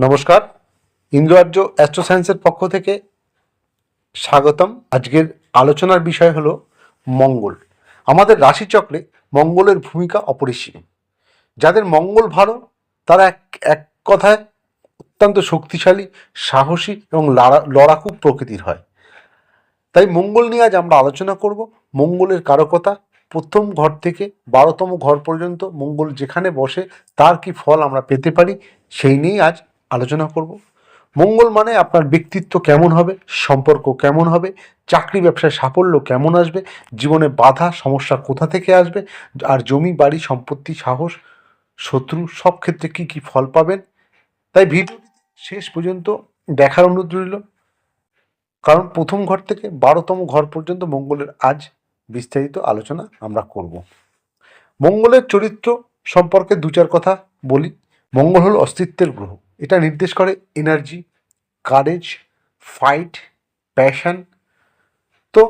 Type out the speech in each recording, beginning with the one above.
নমস্কার। ইন্দ্র আর্য অ্যাস্ট্রো সায়েন্সের পক্ষ থেকে স্বাগতম। আজকের আলোচনার বিষয় হলো মঙ্গল। আমাদের রাশিচক্রে মঙ্গলের ভূমিকা অপরিসীম। যাদের মঙ্গল ভালো, তারা এক এক কথায় অত্যন্ত শক্তিশালী, সাহসী এবং লড়া- লড়াকু প্রকৃতির হয়। তাই মঙ্গল নিয়ে আজ আমরা আলোচনা করব। মঙ্গলের কারকতা, প্রথম ঘর থেকে বারোতম ঘর পর্যন্ত মঙ্গল যেখানে বসে, তার কি ফল আমরা পেতে পারি, সেই নিয়েই আজ আলোচনা করব। মঙ্গল মানে আপনার ব্যক্তিত্ব কেমন হবে, সম্পর্ক কেমন হবে, চাকরি ব্যবসায় সাফল্য কেমন আসবে, জীবনে বাধা, সমস্যা কোথা থেকে আসবে, আর জমি, বাড়ি, সম্পত্তি, সাহস, শত্রু সব ক্ষেত্রে কি কি ফল পাবেন? তাই ভিডিওটি শেষ পর্যন্ত দেখার অনুরোধ রইল। কারণ প্রথম ঘর থেকে বারোতম ঘর পর্যন্ত মঙ্গলের আজ বিস্তারিত আলোচনা আমরা করব। মঙ্গলের চরিত্র সম্পর্কে দু চার কথা বলি। মঙ্গল হল অস্তিত্বের গ্রহ। এটা নির্দেশ করে এনার্জি কারেজ ফাইট প্যাশন তো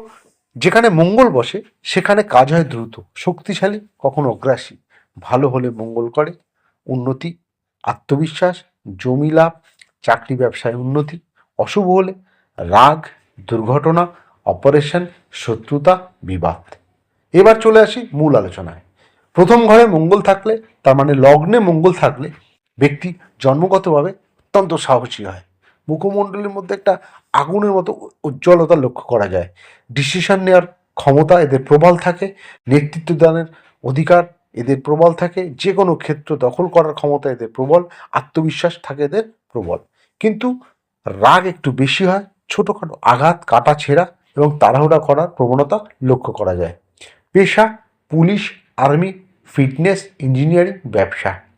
যেখানে মঙ্গল বসে, সেখানে কাজ হয় দ্রুত, শক্তিশালী, কখনো অগ্রাসী। ভালো হলে মঙ্গল করে, উন্নতি, আত্মবিশ্বাস, জমি লাভ, চাকরি ব্যবসায় উন্নতি, অশুভ হলে রাগ, দুর্ঘটনা অপারেশন শত্রুতা, বিবাদ। এবার চলে আসি মূল আলোচনায়। প্রথম ঘরে মঙ্গল থাকলে, তার মানে লগ্নে মঙ্গল থাকলে ব্যক্তি জন্মগতভাবে অত্যন্ত সাহসী হয়। মুখমণ্ডলের মধ্যে একটা আগুনের মতো উজ্জ্বলতা লক্ষ্য করা যায়। ডিসিশন নেওয়ার ক্ষমতা এদের প্রবল থাকে, নেতৃত্ব দানের অধিকার এদের প্রবল থাকে যে কোনো ক্ষেত্র দখল করার ক্ষমতা এদের প্রবল, আত্মবিশ্বাস থাকে এদের প্রবল। কিন্তু রাগ একটু বেশি হয়, ছোটোখাটো আঘাত, কাটা ছেঁড়া এবং তাড়াহুড়া করার প্রবণতা লক্ষ্য করা যায়। পেশা, পুলিশ, আর্মি, ফিটনেস, ইঞ্জিনিয়ারিং, ব্যবসা।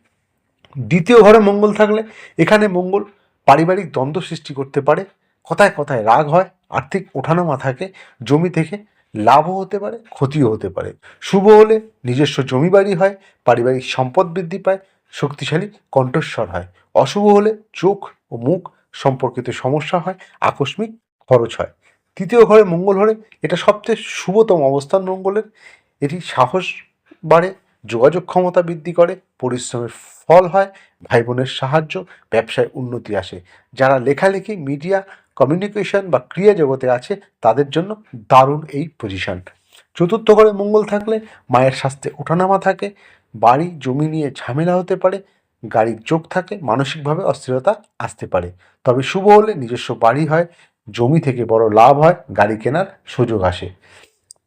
দ্বিতীয় ঘরে মঙ্গল থাকলে এখানে মঙ্গল পারিবারিক দ্বন্দ্ব সৃষ্টি করতে পারে, কথায় কথায় রাগ হয়, আর্থিক ওঠানামা থাকে জমি থেকে লাভও হতে পারে, ক্ষতিও হতে পারে। শুভ হলে নিজস্ব জমি বাড়ি হয়, পারিবারিক সম্পদ বৃদ্ধি পায়, শক্তিশালী কণ্ঠস্বর হয়। অশুভ হলে চোখ ও মুখ সম্পর্কিত সমস্যা হয়, আকস্মিক খরচ হয়। তৃতীয় ঘরে মঙ্গল হলে এটা সবচেয়ে শুভতম অবস্থান মঙ্গলের। এটি সাহস বাড়ে, যোগাযোগ ক্ষমতা বৃদ্ধি করে, পরিশ্রমের ফল হয় ভাই বোনের সাহায্য, ব্যবসায় উন্নতি আসে। যারা লেখালেখি মিডিয়া কমিউনিকেশন বা ক্রিয়া জগতে আছে, তাদের জন্য দারুণ এই পজিশন চতুর্থ ঘরে মঙ্গল থাকলে মায়ের স্বাস্থ্যে ওঠানামা থাকে, বাড়ি, জমি নিয়ে ঝামেলা হতে পারে, গাড়ির চোখ থাকে, মানসিকভাবে অস্থিরতা আসতে পারে। তবে শুভ হলে নিজস্ব বাড়ি হয়, জমি থেকে বড় লাভ হয়, গাড়ি কেনার সুযোগ আসে।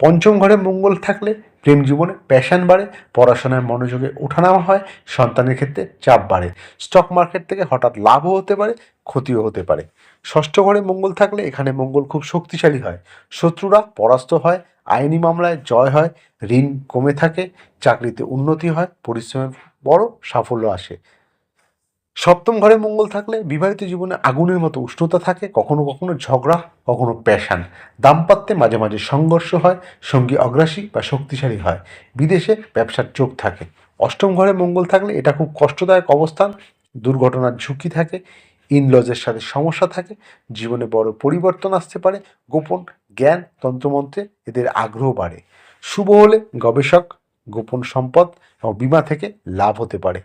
পঞ্চম ঘরে মঙ্গল থাকলে প্রেম জীবনে প্যাশন বাড়ে, পড়াশোনায় মনোযোগে ওঠানামা হয়, সন্তানের ক্ষেত্রে চাপ বাড়ে। স্টক মার্কেট থেকে হঠাৎ লাভও হতে পারে, ক্ষতিও হতে পারে। ষষ্ঠ ঘরে মঙ্গল থাকলে এখানে মঙ্গল খুব শক্তিশালী হয়। শত্রুরা পরাস্ত হয়, আইনি মামলায় জয় হয়, ঋণ কমে থাকে, চাকরিতে উন্নতি হয় পরিশ্রমের বড় সাফল্য আসে। সপ্তম ঘরে মঙ্গল থাকলে বিবাহিত জীবনে আগুনের মতো উষ্ণতা থাকে, কখনো কখনো ঝগড়া, কখনো প্যাশান। দাম্পত্যে মাঝে মাঝে সংঘর্ষ হয়, সঙ্গী অগ্রাসী বা শক্তিশালী হয়। বিদেশে ব্যবসার চোখ থাকে। অষ্টম ঘরে মঙ্গল থাকলে এটা খুব কষ্টদায়ক অবস্থান, দুর্ঘটনার ঝুঁকি থাকে ইনলজের সাথে সমস্যা থাকে, জীবনে বড় পরিবর্তন আসতে পারে, গোপন জ্ঞান, তন্ত্রমন্ত্রে এদের আগ্রহ বাড়ে। শুভ হলে গবেষক, গোপন সম্পদ এবং বিমা থেকে লাভ হতে পারে।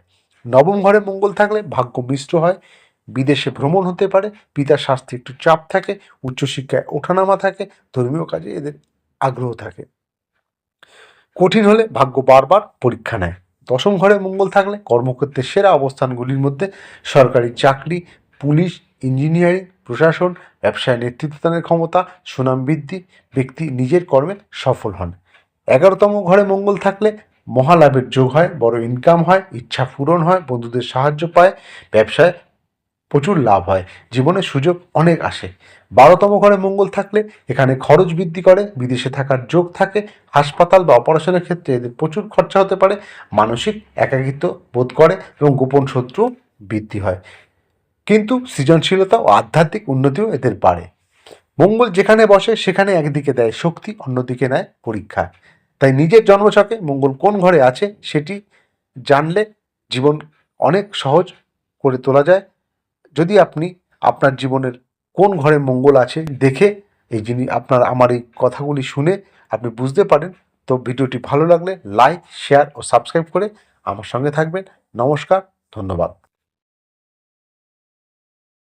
নবম ঘরে মঙ্গল থাকলে ভাগ্য মিশ্র হয়। বিদেশে ভ্রমণ হতে পারে, পিতার স্বাস্থ্যে একটু চাপ থাকে, উচ্চশিক্ষায় ওঠানামা থাকে, ধর্মীয় কাজে এদের আগ্রহ থাকে। কঠিন হলে ভাগ্য বারবার পরীক্ষা নেয়। দশম ঘরে মঙ্গল থাকলে কর্মক্ষেত্রের সেরা অবস্থানগুলির মধ্যে সরকারি চাকরি, পুলিশ, ইঞ্জিনিয়ারিং, প্রশাসন, ব্যবসায় নেতৃত্বদানের ক্ষমতা, সুনাম বৃদ্ধি, ব্যক্তি নিজের কর্মে সফল হন। এগারোতম ঘরে মঙ্গল থাকলে মহালাভের যোগ হয়, বড় ইনকাম হয়, ইচ্ছা পূরণ হয়, বন্ধুদের সাহায্য পায়, ব্যবসায় প্রচুর লাভ হয়, জীবনে সুযোগ অনেক আসে। বারোতম ঘরে মঙ্গল থাকলে এখানে খরচ বৃদ্ধি করে, বিদেশে থাকার যোগ থাকে, হাসপাতাল বা অপারেশনের ক্ষেত্রে এদের প্রচুর খরচা হতে পারে, মানসিক একাকিত্ব বোধ করে এবং গোপন শত্রু বৃদ্ধি হয়। কিন্তু সৃজনশীলতা ও আধ্যাত্মিক উন্নতিও এদের বাড়ে। মঙ্গল যেখানে বসে, সেখানে একদিকে দেয় শক্তি, অন্যদিকে নেয় পরীক্ষা। তাই নিজের জন্মছকে মঙ্গল কোন ঘরে আছে সেটি জানলে জীবন অনেক সহজ করে তোলা যায়। যদি আপনি আপনার জীবনের কোন ঘরে মঙ্গল আছে দেখে এই জিনিস আপনার, আমার এই কথাগুলি শুনে আপনি বুঝতে পারেন, তো ভিডিওটি ভালো লাগলে লাইক, শেয়ার ও সাবস্ক্রাইব করে আমার সঙ্গে থাকবেন। নমস্কার, ধন্যবাদ।